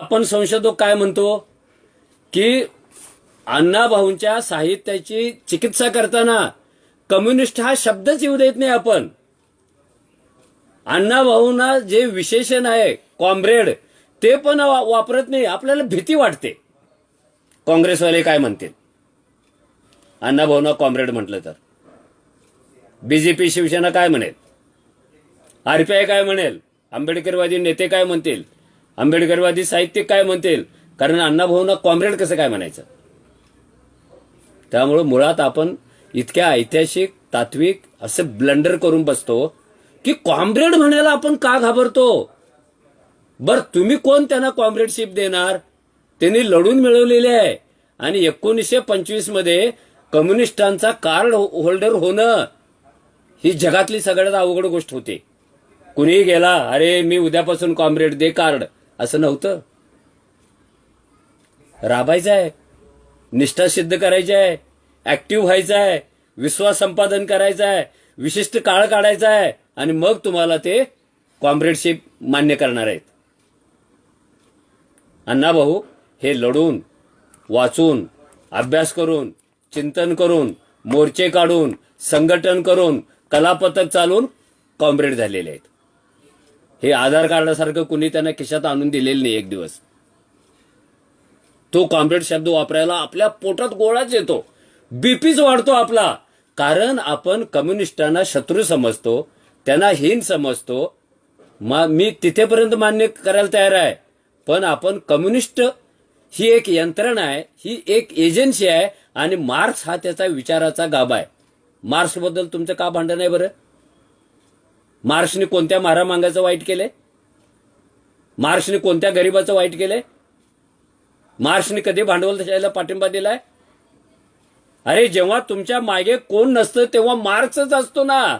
आपण संशोधक काय म्हणतो? की अण्णाभाऊंच्या साहित्याची चिकित्सा करताना कम्युनिस्ट हा शब्दच येऊ देत नाही आपण. अण्णाभाऊंना जे विशेषण आहे कॉम्रेड ते पण वापरत नाही. आपल्याला भीती वाटते. काँग्रेसवाले काय म्हणतील? अण्णाभाऊंना कॉम्रेड म्हटलं तर. बीजेपी शिवसेना काय म्हणेल? आरपीआय काय म्हणेल? आंबेडकरवादी नेते काय म्हणतील? आंबेडकरवादी साहित्यिक काय म्हणतील? कारण अण्णाभाऊंना कॉम्रेड कसं काय म्हणायचं? त्यामुळं मुळात आपण इतक्या ऐतिहासिक तात्विक असं ब्लंडर करून बसतो की कॉम्रेड म्हणायला आपण का घाबरतो? बर तुम्ही कोण त्यांना कॉम्रेडशिप देणार? त्यांनी लढून मिळवलेले आहे. आणि एकोणीसशे पंचवीसमध्ये कम्युनिस्टांचा कार्ड हो-, होल्डर होणं ही जगातली सगळ्यात अवघड गोष्ट होती. कुणीही गेला अरे मी उद्यापासून कॉम्रेड दे कार्ड. असं नव्हतं. राबायचं आहे निष्ठा सिद्ध करायची आहे ऍक्टिव्ह व्हायचं आहे विश्वास संपादन करायचा आहे विशिष्ट काळ काढायचा आहे आणि मग तुम्हाला ते कॉम्रेडशिप मान्य करणार आहेत. अण्णा भाऊ हे लढून वाचून अभ्यास करून चिंतन करून मोर्चे काढून संघटन करून कलापथक चालून कॉम्रेड झालेले आहेत. हे आधार कार्डासारखं कुणी त्यांना खिशात आणून दिलेलं नाही एक दिवस. तो कॉम्रेड शब्द वापरायला आपल्या पोटात गोळाच येतो. बीपीच वाढतो आपला. कारण आपण कम्युनिस्टांना शत्रू समजतो त्यांना हीन समजतो. मा- मी तिथेपर्यंत मान्य करायला तयार आहे. पण आपण कम्युनिस्ट ही एक यंत्रणा आहे ही एक एजन्सी आहे आणि मार्क्स हा त्याचा विचाराचा गाभा आहे. मार्क्सबद्दल तुमचं का भांडण आहे बरं? मार्शने कोणत्या मारामांगाचं वाईट केलंय? मार्शने कोणत्या गरिबाचं वाईट केलंय? मार्शने कधी भांडवलशाहीला पाठिंबा दिलाय? अरे जेव्हा तुमच्या मागे कोण नसतं तेव्हा मार्क्सच असतो ना.